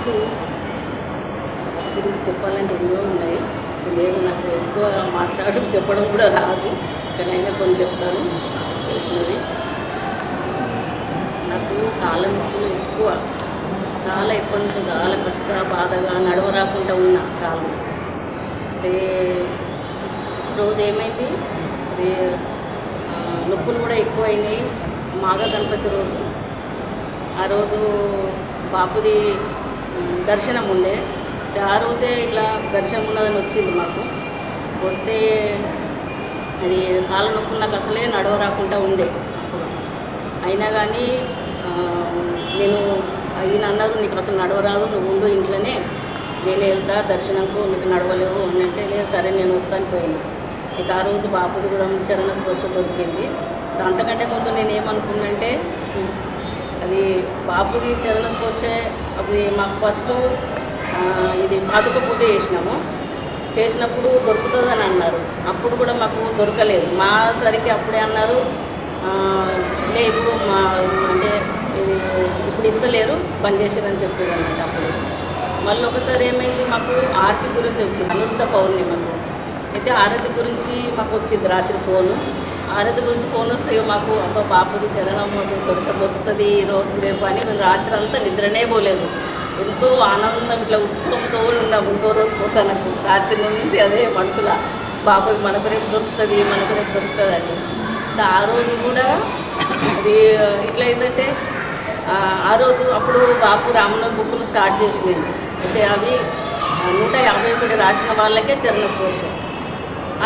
నాకు గురించి చెప్పాలంటే ఎన్నో ఉన్నాయి. నేను నాకు ఎక్కువ మాట్లాడడం చెప్పడం కూడా రాదు. కానీ అయినా కొన్ని చెప్తాను. తెలిసినది నాకు కాళ్ళ నొప్పులు ఎక్కువ. చాలా ఎప్పటి నుంచి చాలా కష్ట బాధగా నడవరాకుండా ఉన్న కాళ్ళు అంటే రోజు ఏమైంది? అది నొప్పులు కూడా ఎక్కువైనాయి. మాఘ గణపతి రోజు. ఆ రోజు బాపుది దర్శనం ఉండే. ఆ రోజే ఇట్లా దర్శనం ఉన్నదని వచ్చింది మాకు. వస్తే అది కాళ్ళ నొప్పులు నాకు అసలే నడవ రాకుండా ఉండే అప్పుడు. అయినా కానీ నేను ఈయన అన్నారు నీకు అసలు నడవరాదు నువ్వు ఉండు ఇంట్లోనే. నేను వెళ్తా దర్శనంకు నీకు నడవలేవు. అని అంటే లేదు సరే నేను వస్తాను పోయింది ఇక ఆ రోజు బాపుది కూడా చరణ స్పర్శ దొరికింది. అంతకంటే ముందు నేను ఏమనుకున్నంటే అది బాపుది చరణ స్పర్శే అది మాకు ఫస్ట్ ఇది పాదుక పూజ చేసినాము. చేసినప్పుడు దొరుకుతుందని అన్నారు. అప్పుడు కూడా మాకు దొరకలేదు. మా సరికి అప్పుడే అన్నారు లే ఇప్పుడు మా అంటే ఇప్పుడు ఇస్తలేరు పనిచేసేదని చెప్పారు అన్నమాట అప్పుడు. మళ్ళీ ఒకసారి ఏమైంది మాకు ఆరతి గురించి వచ్చింది. అనంత పౌర్ణిమకు అయితే ఆరతి గురించి మాకు వచ్చింది రాత్రి ఫోను. ఆరతి గురించి ఫోన్ వస్తే మాకు అబ్బా బాపుది చరణం మాకు సొరస దొరుకుతుంది ఈ రోజు రేపు అని మేము రాత్రి అంతా నిద్రనే పోలేదు. ఎంతో ఆనందం ఇట్లా ఉత్సవంతో ఉన్నాం ఇంకో రోజు కోసం నాకు రాత్రి నుంచి అదే మనసులో బాపుది మనకు రేపు దొరుకుతుంది మనకు రేపు దొరుకుతుంది అని ఆ రోజు కూడా అది ఇట్లా ఏంటంటే ఆ, రోజు అప్పుడు బాపు రామన బుక్కులు స్టార్ట్ చేసినాయండి అంటే అవి నూట యాభై ఒకటి రాసిన వాళ్ళకే చరణ స్పర్శం.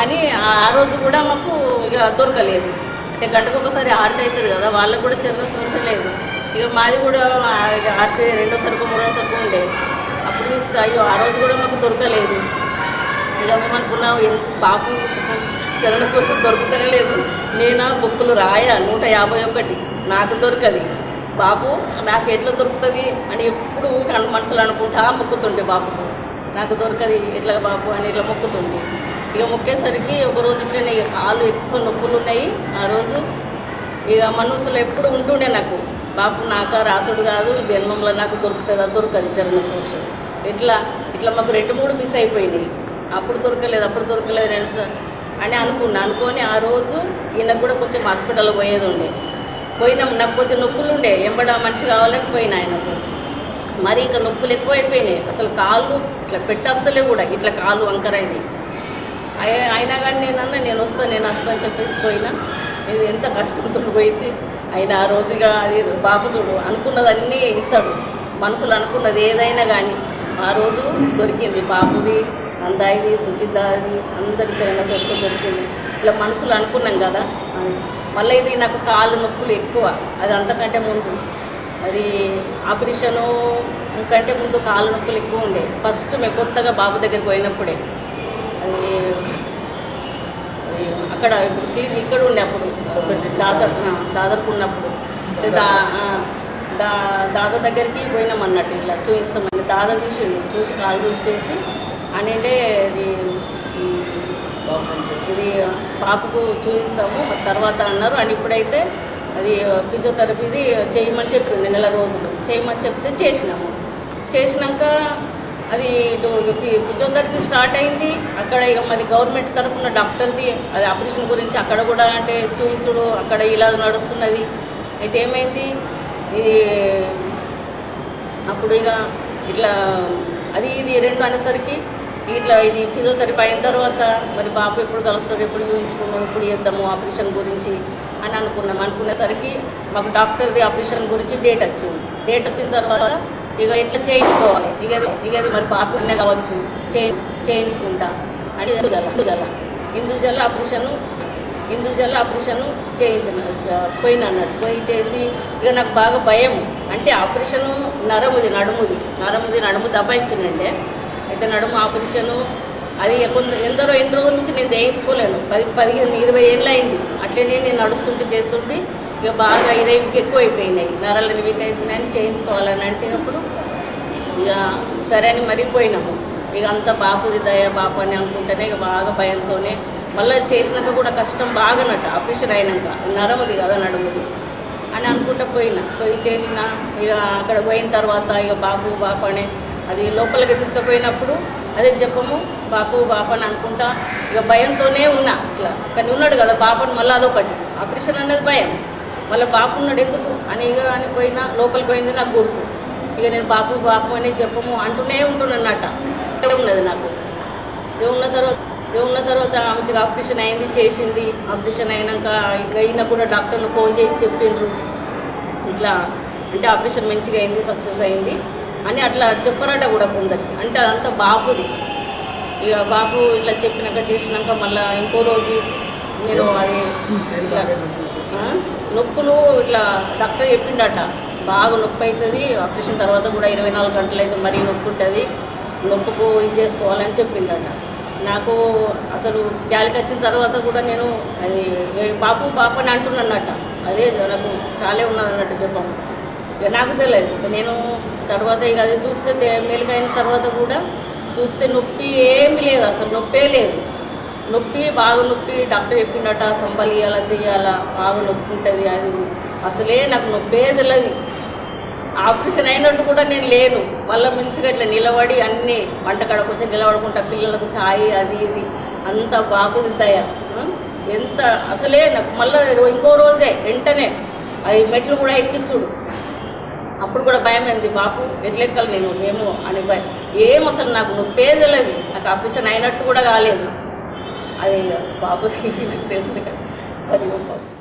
అని ఆ రోజు కూడా మాకు ఇక దొరకలేదు. అంటే గంటకు ఒకసారి ఆరతి అవుతుంది కదా వాళ్ళకు కూడా చరణ స్పర్శ లేదు. ఇక మాది కూడా ఆ ఆరతి రెండో సరుకు మూడో సరుకు ఉండే. అప్పుడు చూస్తే అయ్యో ఆ రోజు కూడా మాకు దొరకలేదు. ఇక మేము అనుకున్నాం ఎంత బాపు చరణ స్పర్శ దొరుకుతనే లేదు. నేను బుక్కులు రాయ నూట యాభై ఒకటి. నాకు దొరకది. బాపు నాకు ఎట్లా దొరుకుతుంది అని ఎప్పుడు కన్ మనసులో అనుకుంటా మొక్కుతుండే బాపుకు నాకు దొరకది ఎట్లా బాపు అని ఇట్లా మొక్కుతుండే. ఇక మొక్కేసరికి ఒక రోజు ఇట్లనే కాళ్ళు ఎక్కువ నొప్పులు ఉన్నాయి. ఆ రోజు ఇక మనసులో ఎప్పుడు ఉంటుండే నాకు. బాపు నాక రాసుడు కాదు జన్మంలో నాకు దొరుకుతుందా? దొరకదు చరణ స్పర్శ ఇట్లా ఇట్లా మాకు రెండు మూడు మిస్ అయిపోయినాయి. అప్పుడు దొరకలేదు అప్పుడు దొరకలేదు రెండు అని అనుకున్నా. అనుకొని ఆ రోజు ఈయనకు కూడా కొంచెం హాస్పిటల్ పోయేది ఉండే. పోయినాం నాకు కొంచెం నొప్పులు ఉండే. ఎంబడ మనిషి కావాలని పోయినా ఆయనకు. మరి ఇంకా నొప్పులు ఎక్కువైపోయినాయి. అసలు కాళ్ళు ఇట్లా పెట్టేస్తలే కూడా. ఇట్లా కాళ్ళు వంకరైంది అయినా కానీ నేనన్నా నేను వస్తాను నేను వస్తాను అని చెప్పేసి పోయినా. ఇది ఎంత కష్టంతో పోయింది. అయినా ఆ రోజుగా అది బాపుతుడు అనుకున్నదన్నీ ఇస్తాడు. మనసులో అనుకున్నది ఏదైనా కానీ. ఆ రోజు దొరికింది బాపుది అందాయిది సుచితాది అందరి చరణ స్పర్శ దొరికింది. ఇట్లా మనసులో అనుకున్నాం కదా. అని. మళ్ళీ ఇది నాకు కాళ్ళు నొప్పులు ఎక్కువ. అది అంతకంటే ముందు. అది ఆపరేషను కంటే ముందు కాళ్ళు నొప్పులు ఎక్కువ ఉండే. ఫస్ట్ మేము కొత్తగా బాబు దగ్గరికి పోయినప్పుడే. అక్కడ ఇప్పుడు క్లినిక్ ఇక్కడ ఉన్నప్పుడు దాదర్ దాదాపు దాదాపు ఉన్నప్పుడు. దా దా దాదా దగ్గరికి పోయినాం అన్నట్టు ఇట్లా చూపిస్తామని దాదా చూసిండు చూసి కాలు చేసి అని అంటే ఇది ఇది పాపకు చూపిస్తాము తర్వాత అన్నారు. అని ఇప్పుడైతే అది ఫిజియోథెరపీది చేయమని చెప్పిండు నెల రోజులు. చేయమని చెప్తే చేసినాము. చేసినాక అది ఇటు ఫి- స్టార్ట్ అయింది. అక్కడ ఇక మాది గవర్నమెంట్ తరఫున డాక్టర్ది అది ఆపరేషన్ గురించి అక్కడ కూడా అంటే చూపించుడు అక్కడ ఇలా నడుస్తున్నది. అయితే ఏమైంది? ఇది అప్పుడు ఇక ఇట్లా అది ఇది రెండు అనేసరికి ఇట్లా ఇది ఫిజియోథెరపీ అయిన తర్వాత మరి బాబు ఎప్పుడు కలుస్తాడు ఎప్పుడు చూపించుకున్నాం ఇప్పుడు చేద్దాము ఆపరేషన్ గురించి అని అనుకున్నాం. అనుకునేసరికి మాకు డాక్టర్ది ఆపరేషన్ గురించి డేట్ వచ్చింది. డేట్ వచ్చిన తర్వాత ఇక ఇట్లా చేయించుకోవాలి? ఇక అది ఇక మరి బాబునే కావచ్చు. చేయించుకుంటా. అని ఇందుజల ఇందుజల ఇందుజల ఆపరేషన్ ఇందుజల ఆపరేషన్ చేయించిన పోయిన అన్నాడు. పోయి చేసి ఇక నాకు బాగా భయం. అంటే ఆపరేషను నరముది నడుముది. నరముది నడుము దబాయించిందండి అయితే నడుము ఆపరేషను అది కొంత ఎందరో ఎన్ని రోజుల నుంచి నేను చేయించుకోలేను. పది పదిహేను ఇరవై ఏళ్ళు అయింది. అట్లనే నేను నడుస్తుంటే చేస్తుంటే ఇక బాగా ఇదే ఎక్కువ అయిపోయినాయి నరాలు వీక్ అవుతున్నాయని చేయించుకోవాలని అంటే అప్పుడు ఇక సరే అని మరీ పోయినాము. ఇక అంత బాపుది దయ బాపు అని అనుకుంటేనే ఇక బాగా భయంతోనే మళ్ళీ చేసినాక కూడా కష్టం బాగానట ఆపరేషన్ అయినాక. నరముది కదా నడుముది అని అనుకుంటా పోయినా. పోయి చేసిన ఇక అక్కడ పోయిన తర్వాత ఇక బాపు బాపు అనే అది లోపలికి తీసుకుపోయినప్పుడు అదే చెప్పము బాపు బాపు అని అనుకుంటా ఇక భయంతోనే ఉన్నా. ఇట్లా. కానీ ఉన్నాడు కదా బాపని మళ్ళీ అదొకటి. ఆపరేషన్ అనేది భయం. మళ్ళీ బాపు ఉన్నాడు ఎందుకు? అని ఇక అని పోయినా లోపలికి పోయింది నాకు గుర్తు. ఇక నేను బాపు బాపు అని చెప్పము అంటూనే ఉంటున్నట్ట ఇక్కడే ఉన్నది నాకు. ఉన్న తర్వాత ఉన్న తర్వాత మంచిగా ఆపరేషన్ అయింది చేసింది. ఆపరేషన్ అయినాక ఇక అయినా కూడా డాక్టర్లు ఫోన్ చేసి చెప్పిండ్రు. ఇట్లా అంటే ఆపరేషన్ మంచిగా అయింది సక్సెస్ అయింది అని అట్లా చెప్పరట కూడా కొందరికి. అంటే అదంతా బాబుది ఇక బాబు ఇట్లా చెప్పినాక చేసినాక మళ్ళీ ఇంకో రోజు నేను అది ఇట్లా నొప్పులు ఇట్లా డాక్టర్ చెప్పిండట. బాగా నొప్పి అవుతుంది ఆపరేషన్ తర్వాత కూడా ఇరవై నాలుగు గంటలు అయితే మరీ నొప్పి ఉంటుంది. నొప్పుకు ఇది చేసుకోవాలని చెప్పిండట. నాకు అసలు గాలికి వచ్చిన తర్వాత కూడా నేను అది బాపు పాప అని అంటున్నానట అదే నాకు చాలే ఉన్నది అన్నట్టు చెప్పాము. ఇక నాకు తెలియదు. ఇక నేను తర్వాత ఇక అది చూస్తే మేలుకైన తర్వాత కూడా చూస్తే నొప్పి ఏమీ లేదు. అసలు నొప్పే లేదు. నొప్పి బాగా నొప్పి డాక్టర్ చెప్పిండట సంబలి అలా చేయాలా బాగా నొప్పి ఉంటుంది అది అసలే నాకు నొప్పే తెలియదు ఆపరేషన్ అయినట్టు కూడా నేను లేను. మళ్ళీ మంచిగా ఇట్లా నిలబడి అన్ని వంటకాడకు కొంచెం నిలబడుకుంటా పిల్లలకు ఛాయ్ అది ఇది. అంత బాగుంది దయ. ఎంత అసలే నాకు మళ్ళీ ఇంకో రోజే వెంటనే. అది మెట్లు కూడా ఎక్కించుడు. అప్పుడు కూడా భయం అయింది బాపు ఎట్లెక్కలు నేను? ఏమో అని భయం. ఏం అసలు నాకు నొప్పే తెలియదు నాకు ఆపరేషన్ అయినట్టు కూడా కాలేదు. అది బాపు నాకు తెలుసు కదా మరి బాబు